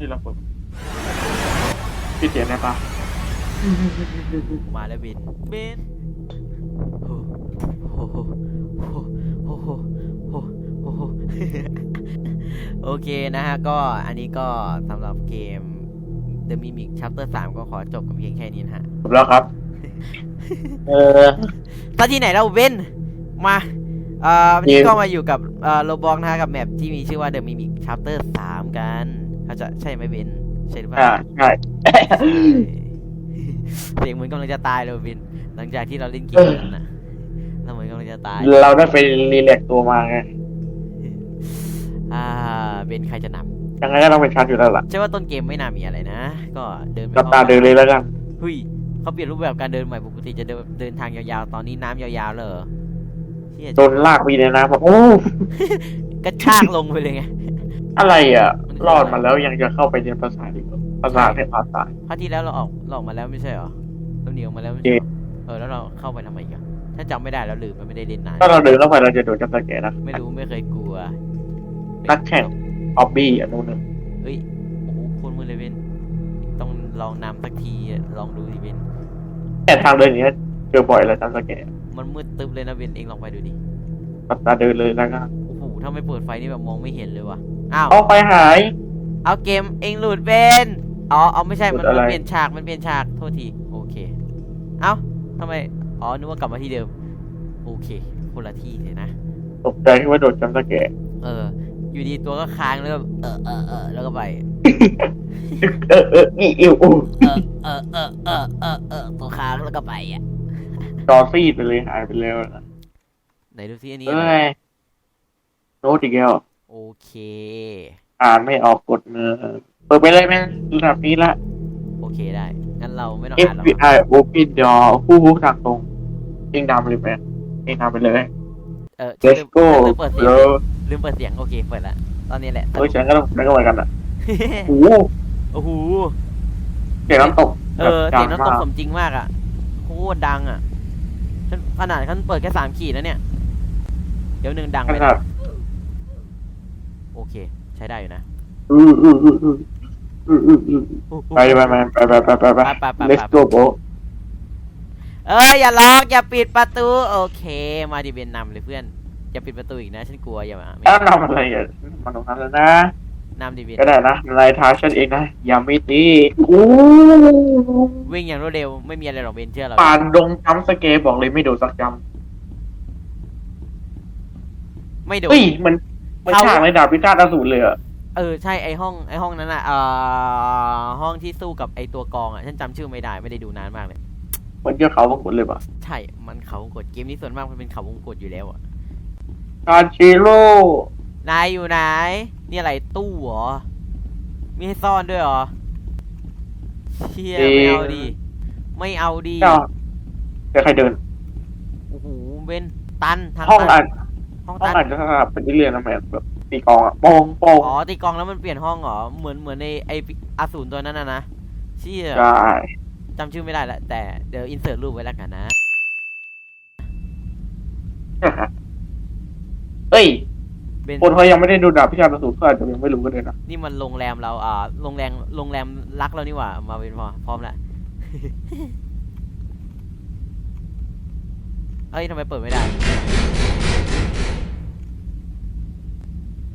ที่เราเปิดปิดเสียงได้ปะมาแล้วเบนเบนโอ้โหโอ้โหโอ้โหโอ้โหโอ้โหโอเคนะฮะก็อันนี้ก็สำหรับเกม The Mimic Chapter 3 ก็ขอจบกับเพียงแค่นี้นะฮะ จบแล้วครับ เออตอนที่ไหนเราเบนมาเอ่อวันนี้เกมก็มาอยู่กับเอ่อโลบอกนะฮะกับแมปที่มีชื่อว่า The Mimic Chapter 3 กัน เขาจะใช่ไหมเบนใช่หรือเปล่าอ่าใช่ เสียงเหมือนกำลังจะตายเลยวินหลังจากที่เราเล่นเกมนั้นนะเราเหมือนกำลังจะตายเราได้ไปรีแลกซ์ตัวมาไงอ่าเป็นใครจะนยังไงก็ต้องเป็นชัดอยู่แล้วล่ะำใช่ว่าต้นเกมไม่น่ามีอะไรนะ ก็เดินไปกับตาเดินเลยแล้วกันเฮ้ยเขาเปลี่ยนรูปแบบการเดินใหม่ปกติจะเดินเดินทางยาวๆตอนนี้น้ำยาวๆเลยเหรอเชี่ยโดนลากไปในน้ำบอกโอ้กระชากลงไปเลยไง อะไรอะ รอดมาแล้วยังจะเข้าไปเรียนภาษาอีกเหรอภาษาในภาษา คราวที่แล้วเราออกเราออกมาแล้วไม่ใช่เหรอเราหนีออกมาแล้วไม่ใช่เหรอเออแล้วเราเข้าไปทำไมอีกันถ้าจำไม่ได้แล้วลืมมันไม่ได้เล่นนาน ถ้าเราเดินเข้าไปเราจะโดนจับตะแกรงนะไม่รู้ไม่เคยกลัวนักแข่งออบบี้อันนู้นน่ะเฮ้ยโอ้โหโคนมือเลยเวนต้องลองนำสักทีอะลองดูดิเวนแต่ทางเดินอย่างเงี้ยเจอบ่อยแล้วจับตะแกรงมันมืดตึ๊บเลยนะเวนเองลองไปดูดิกับตาเดินเลยแล้วกันโอ้โหถ้าไม่เปิดไฟนี่แบบมองไม่เห็นเลยว่ะ อ้าวเอาไปหาย เอาเกมเองหลุดเป็นอ๋อเอาไม่ใช่มันหลุดอะไร มันเปลี่ยนฉากมันเปลี่ยนฉากโทษทีโอเค เอ้าทำไมอ๋อนึกว่ากลับมาที่เดิม โอเคคนละที่เลยนะ ตกใจที่ว่าโดนจับตะแกรงเออ อยู่ดีตัวก็ค้างแล้วก็เออเออเออแล้วก็ไป เออเอออีอิวอูเออเออเออเออเออเออตัวค้างแล้วก็ไปอะจอซีดไปเลยหายไปแล้วนะไหนดูซิอันนี้อะไรเอ้ยโน้ตอีกแล้ว โอเค อ่านไม่ออกกดเนื้อเปิดไปเลยแม่งระดับนี้ละโอเคได้ งั้นเราไม่ต้องอ่านหรอก FBI Open Door ผู้ผู้ทางตรงเองนำเลยไหมเองนำไปเลย เออ Let's go ลืมเปิดเสียงเดี๋ยวลืมเปิดเสียง โอเค เปิดละ ตอนนี้แหละ เฮ้ยฉันก็ต้องฉันก็เหมือนกันอะโอ้โหโอ้โห เสียงน้ำตกเออ เสียงน้ำตกแบบดัสมจริงมากอะโคตรดังอะฉันขนาดฉันเปิดแค่สามขีดแล้วเนี่ย เดี๋ยวหนึ่งดังขไปนาดโอเคใช้ได้อยู่นะอืมอืมอืมอืมอืมอือืมไปไปไปไปไปไปไป ไปไปไป let's go bro เอ้ยอย่าล็อกอย่าปิดประตูโอเค มาดิเบนนำเลยเพื่อนอย่าปิดประตูอีกนะฉันกลัวอย่ามาไม่ถ้านำอะไรอย่ามาตรงนั้นเลยนะ นำดิเบนก็ได้นะลายท้าฉันเองนะอย่าไม่ตีวิ่งอย่างรวดเร็วไม่มีอะไรหรอกเบนเชื่อเราปานดงจำสเกบอกเลยไม่โดนสักจำไม่โดน เฮ้ยมัน เอาฉากในดาบพิฆาตอสูรเลยอะเออใช่ไอห้องไอห้องนั้นอะเอ่อห้องที่สู้กับไอตัวกองอะฉันจำชื่อไม่ได้ไม่ได้ดูนานมากเลยเหมือนเจ้าเขาบางคนเลยป่ะใช่มันเขาวงกดเกมนี้ส่วนมากมันเป็นเขาวงกดอยู่แล้วอะการชิโร่นายอยู่ไหนนี่อะไรตู้เหรอ มีให้ซ่อนด้วยเหรอเชี่ยไม่เอาดิไม่เอาดิเจ้าเดี๋ยวใครเดิน โอ้โหเบนตันทางห้องตัอ่าน ห้องห้องตันอ่านจะสลับเป็นเรื่อยๆนะแม่แบบตีกลองอะโปงโปงอ๋อตีกลองแล้วมันเปลี่ยนห้องเหรอเหมือนเหมือนในไออสูรตัวนั้นนะนะเชี่ยใช่จำชื่อไม่ได้ละแต่เดี๋ยวอินเสิร์ตรูปไว้แล้วกันนะเอ้ยเบนคนเขายังไม่ได้ดูดาบพิฆาตอสูรก็อาจจะยังไม่รู้ก็ได้นะนี่มันโรงแรมเราอ่าโรงแรมโรงแรมรักเรานี่หว่า มาเป็นพอพร้อมแล้วเอ้ยทำไมเปิดไม่ได้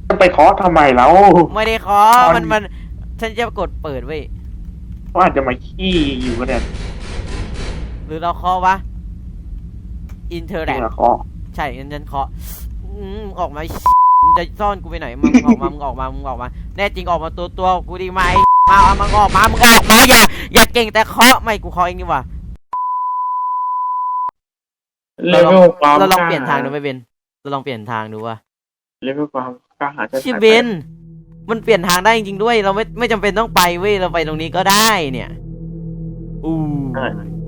จะไปเคาะทำไมแล้วไม่ได้ขอตอนมันมันฉันจะกดเปิดเว้ยเขาอาจจะมาขี้อยู่ก็ได้หรือเราเคาะวะอินเทอร์จแลริงนเหรอเคาะใช่งั้นฉันเคาะอืมออกมาไอ้มึงจะซ่อนกูไปไหนมึงออกมามึงออกมามึงออกมา แน่จริงออกมาตัวตัวกูดีไหมมาเอามึงออกมามึงออกมาอย่าอย่าเก่งแต่เคาะไม่กูเคาะเองดีกว่าเลเวลความเราลองเปลี่ยนทางดูไหมเบนเราลองเปลี่ยนทางดูว่าเลเวลความ กล้าหาญจะชิเบน มันเปลี่ยนทางได้จริงๆด้วย เราไม่ไม่จำเป็นต้องไปเว้ย เราไปตรงนี้ก็ได้เนี่ย อู้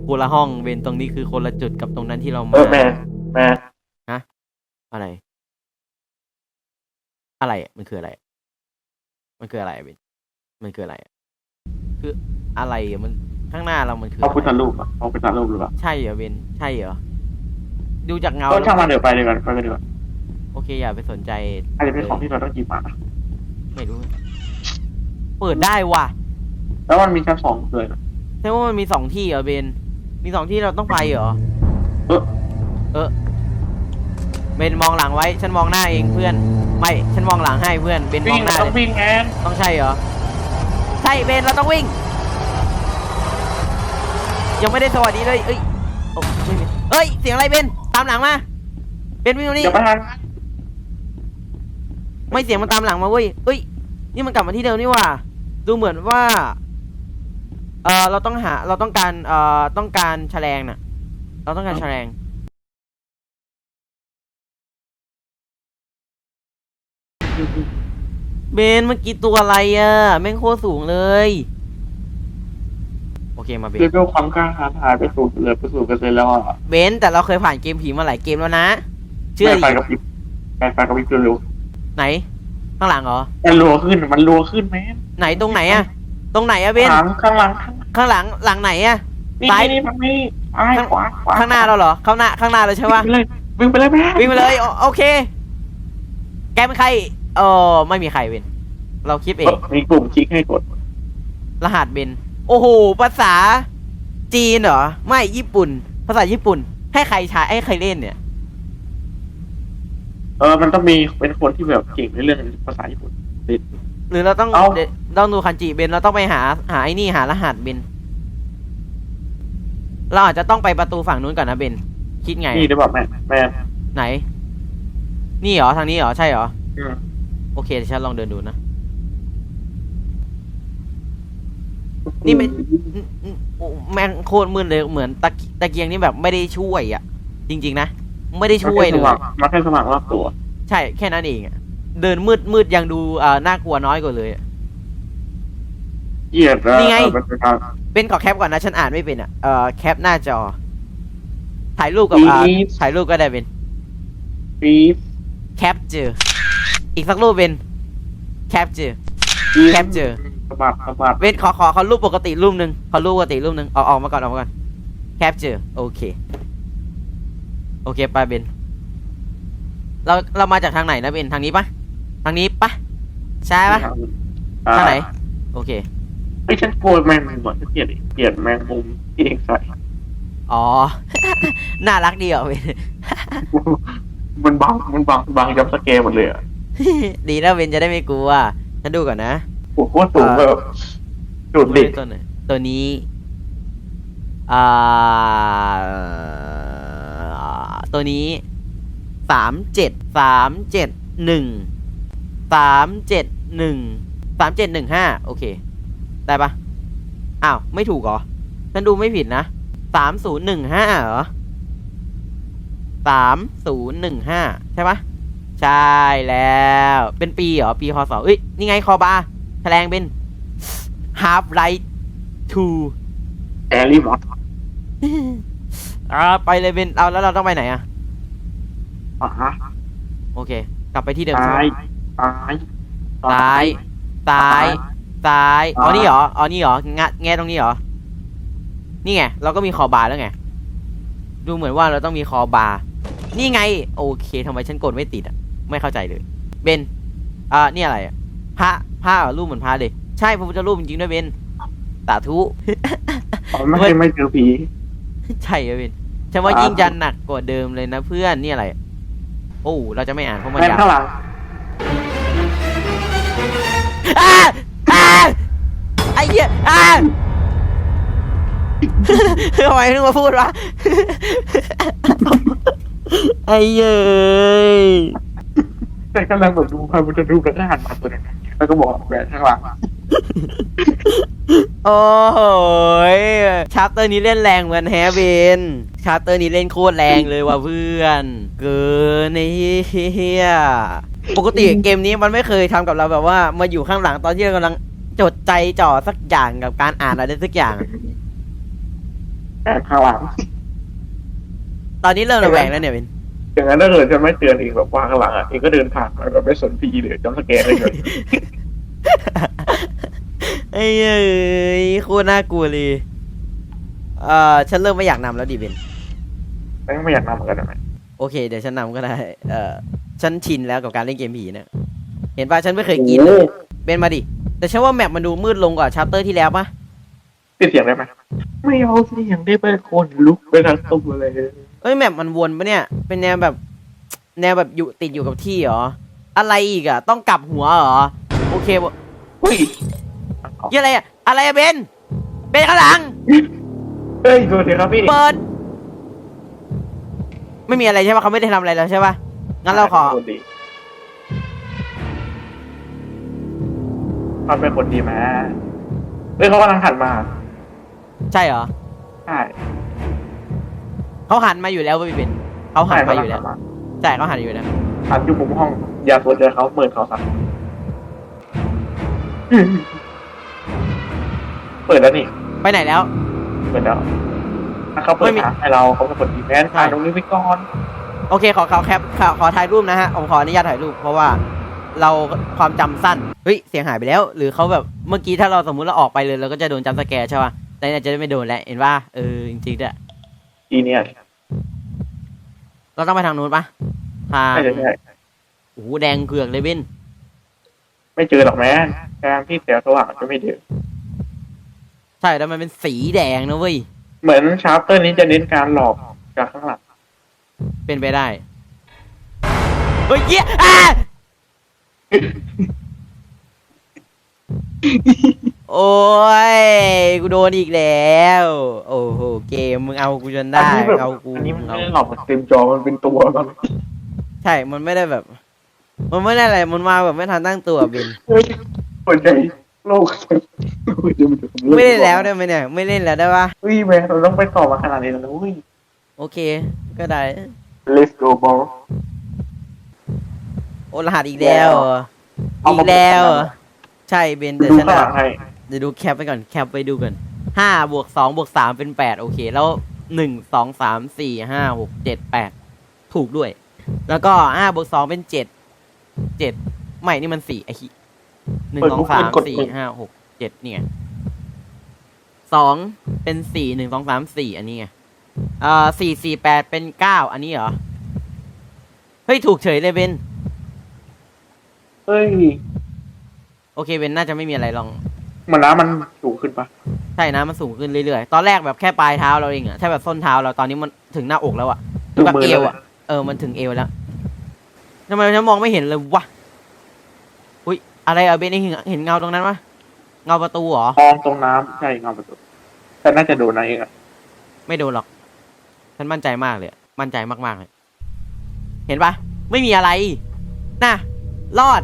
คนละห้องเบนตรงนี้คือคนละจุดกับตรงนั้นที่เราเอมา อแม่แม่อะไร อะไรอะมันคืออะไร มันคืออะไรอะเบนมันคืออะไรอะคืออะไรอะมันข้างหน้าเรามันคือพระพุทธอะไรรูปอะพระพุทธรูปหรือเปล่าใช่เหรอเบนใช่เหรอ ดูจากเงาก็ช่างมันเดี๋ยวไปเลยก่อนไปกันดีกว่า โอเคอย่าไปสนใจอาจจะเป็นของที่เราต้องหยิบมาไม่รู้ เปิดได้ว่ะ แล้วมันมีชั้นสองเลยนะแสดงว่ามันมีสองที่เหรอเบน มีสองที่เราต้องไปเหรอ เออเออเบนมองหลังไว้ ฉันมองหน้าเองเพื่อน ไม่ฉันมองหลังให้เพื่อนเบนมวิ่องงหน้าต้องเลยวิ่งแอนต้องใช่เหรอใช่เบนเราต้องวิ่ง ยังไม่ได้สวัสดีเลยเอ้ยโอ้ไม่มีเอ้ยเสียงอะไรเบนตามหลังมาเบนวิ่งตรงนี้ เดี๋ยวไม่ทัน ไม่เสียงมันตามหลังมาเว้ยเอ้ย นี่มันกลับมาที่เดิมนี่หว่า ดูเหมือนว่า เออเราต้องหา เราต้องการ เอ่อ ต้องการแฉลงน่ะ เราต้องการแฉลง เบนเมื่อกี้ตัวอะไรอะแม่งโคตรสูงเลย โอเคมาเบน เลเวลความกล้าท้าทายไปสู่เหลือไปสู่เปอร์เซ็นต์แล้วอะเบนแต่เราเคยผ่านเกมผีมาหลายเกมแล้วนะ เชื่อแม่ดิไฟกับพริบแม่ไฟกับพริบเร็ว ไหน ข้างหลังเหรอๆมันรัวขึ้น มันรัวขึ้นแม่นไหนตรงไหนอะตรงไหนอะเบนหลังข้างหลังข้างหลังหลังไหนอะนี่ซ้าย นี่ฝั่งนี้ซ้ายขวาขวาข้างหน้าเราเหรอ ข้างหน้าข้างหน้าเราใช่ปะวิ่งไปเลยวิ่งไปเลยแม่วิ่งไปเลยโอโอเค แกเป็นใครเออไม่มีใครเบนเราคิดเองมีกลุ่มคลิกให้กด รหัสเบนโอ้โห ภาษาจีนเหรอ ไม่ญี่ปุ่น ภาษาญี่ปุ่น ให้ใครใช้ให้ใครเล่นเนี่ย เออ มันต้องมีเป็นคนที่แบบเก่งในเรื่องภาษาญี่ปุ่น หรือเราต้องเอ้าเดี๋ยวต้องดูคันจิเบนเราต้องไปหาหาไอ้นี่หารหัสเบนเราอาจจะต้องไปประตูฝั่งนู้นก่อนนะเบนคิดไง นี่ได้แบบแม่แม่ไหน นี่เหรอทางนี้เหรอใช่เหรอ อืมโอเคเดี๋ยวฉันลองเดินดูนะ นี่ไม่อืมอืมโอ้แม่งโคตรมืดเลยเหมือนตะกิตะเกียงนี่แบบไม่ได้ช่วยอะ จริง ๆ นะ ไม่ได้ช่วยเลยมันแค่สมัครรอบตัว ใช่แค่นั้นเองอะเดินมืดมืดยังดูเอ่อน่ากลัวน้อยกว่าเลยอะเหยียดแล้วนี่ไงเออมันเป็นการเป็นขอแคปก่อนนะ ฉันอ่านไม่เป็นอะเอ่อแคปหน้าจอ ถ่ายรูปกับอ่าถ่ายรูปก็ได้เป็นปี๊บแคปเจออีกสักรูปเป็นแคปเจอปี๊บแคปเจอสะบัดสะบัดเว้นขอขอขอรูปปกติรูปหนึ่งขอรูปปกติรูปหนึ่งเอาออกมาก่อนออกมาก่อนแคปเจอโอเค โอเคไปเบนเราเรามาจากทางไหนนะเบนทางนี้ปะทางนี้ปะใช่ปะอ่ทางไหน โอเคไอ้ยฉันกลัวแมงมุมก่อนฉันเกลียดเกลียดแมงมุมที่เองใส่อ๋อ น่ารักดีเหรอเบนมันบังมันบังบังจับสเกลหมดเลยอะดีนะเบนจะได้ไม่กลัวฉันดูก่อนนะโอ้โหสูงแบบจุดเด็กตัวไหนตัวนี้ อ่า ตัวนี้สามเจ็ดสามเจ็ดหนึ่งสามเจ็ดหนึ่งสามเจ็ดหนึ่งห้าโอเค ได้ปะอ้าว ไม่ถูกเหรอฉันดูไม่ผิดนะสามศูนย์หนึ่งห้าเหรอสามศูนย์หนึ่งห้าใช่ปะใช่แล้ว เป็นปีเหรอ ปีคศเอ้ย นี่ไงคอบาแถลงเป็น half light two แอร์รีบอท อ่าไปเลยเป็นเอาแล้วเราต้องไปไหนอะอะโอเค กลับไปที่เดิมซ้ายใช่ไหมซ้ายซ้ายซ้ายซ้ายอ๋อซ้ายนี่เหรออ๋อนี่เหรองะแง่ตรงนี้เหรอนี่ไงเราก็มีคอบาร์แล้วไงดูเหมือนว่าเราต้องมีคอบาร์นี่ไง โอเคทำไมฉันกดไม่ติดอะ ไม่เข้าใจเลยเบนอ่านี่อะไรอะพระพระเหรอรูปเหมือนพระเลย ใช่พระพุทธรูปจริงๆด้วยเบนสาธุอ๋อไม่ใช่ไม่เจอผี ใช่เบนฉันว่าสาธุยิ่งจะหนักกว่าเดิมเลยนะเพื่อนนี่อะไร โอ้เราจะไม่อ่านเพราะมันแม่งยาวข้างหลังอ่าอ่าไอ้เหี้ยอ่าทำไมถึงมาพูดวะไอ้เย้ยแต่กำลังแบบดูพามันจะดูแล้วก็หันมาตัวนึงแล้วก็บอกแหวนข้างหลัง โอ้โหยชาร์เตอร์นี้เล่นแรงเหมือนแฮะเบนชาร์เตอร์นี้เล่นโคตรแรงเลยว่ะเพื่อน เกินไอ้เฮียปกติเกมนี้มันไม่เคยทำกับเราแบบว่ามาอยู่ข้างหลังตอนที่เรากำลังจดใจจ่อสักอย่างกับการอ่านอะไรสักอย่างแหวนข้างหลังตอนนี้เริ่มระแวงแล้วเนี่ยเบนอย่างนั้นถ้าเกิดจะไม่เตือนเองแบบว่าข้างหลังอะเองก็เดินผ่านไปแบบไม่สนผีเลยจำสแกนเลยไอ้ เอ้ยโคตรน่ากลัวเลยเอ่อฉันเริ่มไม่อยากนำแล้วดิเบนไม่ไม่อยากนำเหมือนกันนะโอเค เดี๋ยวฉันนำก็ได้ เอ่อฉันชินแล้วกับการเล่นเกมผีเนี่ยเห็นป่ะฉันไม่เคยกินเลยเบนมาดิ แต่ฉันว่าแมปมันดูมืดลงกว่าชาร์เตอร์ที่แล้วปะปิดเสียงได้ไหมไม่เอาเสียงได้ไปคนลุกไปทั้งตัวเลยเอ้ยแมปมันวนปะเนี่ย เป็นแนวแบบ แนวแบบอยู่ติดอยู่กับที่เหรอ อะไรอีกอะต้องกลับหัวเหรอ โอเคบ่เฮ้ย เหี้ยอะไรอะอะไรอะเบนเบนข้างหลัง เฮ้ยดูสิครับพี่เปิด ไม่มีอะไรใช่ปะเขาไม่ได้ทำอะไรแล้วใช่ปะงั้นเราขอ คนดีเขาเป็นคนดีมาเฮ้ยเขากำลังหันมาใช่เหรอใช่เขาหันมาอยู่แล้วเว้ยเบนเขาหันมาอยู่แล้วใช่ใช่เขาหันอยู่แล้วหันอยู่มุมห้อง อย่าสนใจเขาเปิดเขาสัก เปิดแล้วนี่ไปไหนแล้ว เปิดแล้วถ้าเขาเปิไม่ดมี ทางให้เราเขาเป็นคนดีแมนใช่อ่านตรงนี้ไปก่อนโอเคขอขอแคปขอขอถ่ายรูปนะฮะผมขออนุญาตถ่ายรูปเพราะว่าเราความจำสั้นเฮ้ยเสียงหายไปแล้ว หรือเขาแบบเมื่อกี้ถ้าเราสมมุติเราออกไปเลยเราก็จะโดนจำสแกร์ใช่ป่ะแต่เนี่ยจะได้ไม่โดนแล้วเห็นป่ะเออจริงๆด้วยอีเนี่ยเราต้องไปทางนู้นปะทางใช่ใช่โอ้โหแดงเผือกเลยบินไม่เจอหรอกแม่การที่แสงสว่างจะไม่เจอ ใช่แล้วมันเป็นสีแดงนะเว้ย เหมือนชาร์ปเตอร์นี้จะเน้นการหลอกจากข้างหลังเป็นไปได้ เฮ้ยเหี้ยอะโอ้ย กูโดนอีกแล้ว โอ้โห เกมมึงเอากูจนได้อันนี้แบบเอากูอันนี้มันเอาไม่ได้หลอกแบบเต็มจอมันเป็นตัวมันใช่ มันไม่ได้แบบ มันไม่ได้อะไร มันมาแบบไม่ทันตั้งตัวบินเฮ้ยสนใจ โลกไม่เล่นแล้วได้ไหมเนี่ย ไม่เล่นแล้วได้ปะเฮ้ยแม่เราต้องไปต่อมาขนาดนี้แล้วนะเว้ยโอเค ก็ได้ let's go ball โอรหัสอีกแล้วอีกแล้ว ใช่เบนแต่ดูฉันข้างหอะลังให้เดี๋ยวดูแคปไปก่อนแคปไปดูก่อนห้าบวกสองบวกสามเป็นแปดโอเค แล้วหนึ่งสองสามสี่ห้าหกเจ็ดแปดถูกด้วย แล้วก็ห้าบวกสองเป็นเจ็ดเจ็ดไม่นี่มันสี่ไอ้ หนึ่งสองสามสี่ห้าหกเจ็ดเนี่ยสองเป็นสี่หนึ่งสองสามสี่อันนี้ไงเอ่อสี่สี่แปดเป็นเก้าอันนี้เหรอ เฮ้ย ถูกเฉยเลยเบนเฮ้ย โอเคเบนน่าจะไม่มีอะไรลอง มันน้ำมันสูงขึ้นปะใช่นะมันสูงขึ้นเรื่อยๆ ตอนแรกแบบแค่ปลายเท้าเราเองอะแค่แบบส้นเท้าเราตอนนี้มันถึงหน้าอกแล้วอะดูแบบมืเออวแล้วอะเออมันถึงเอวแล้วทำไมฉันมองไม่เห็นเลยวะ อุ้ยอะไรอะเบนเองเห็นเงาตรงนั้นปะเงาประตูเหรอมองตรงน้ำใช่เงาประตูแต่น่าจะโดนอะไรเองอะไม่โดนหรอกฉันมั่นใจมากเลยอะมั่นใจมากๆเลย เห็นปะไม่มีอะไร น่ะ รอด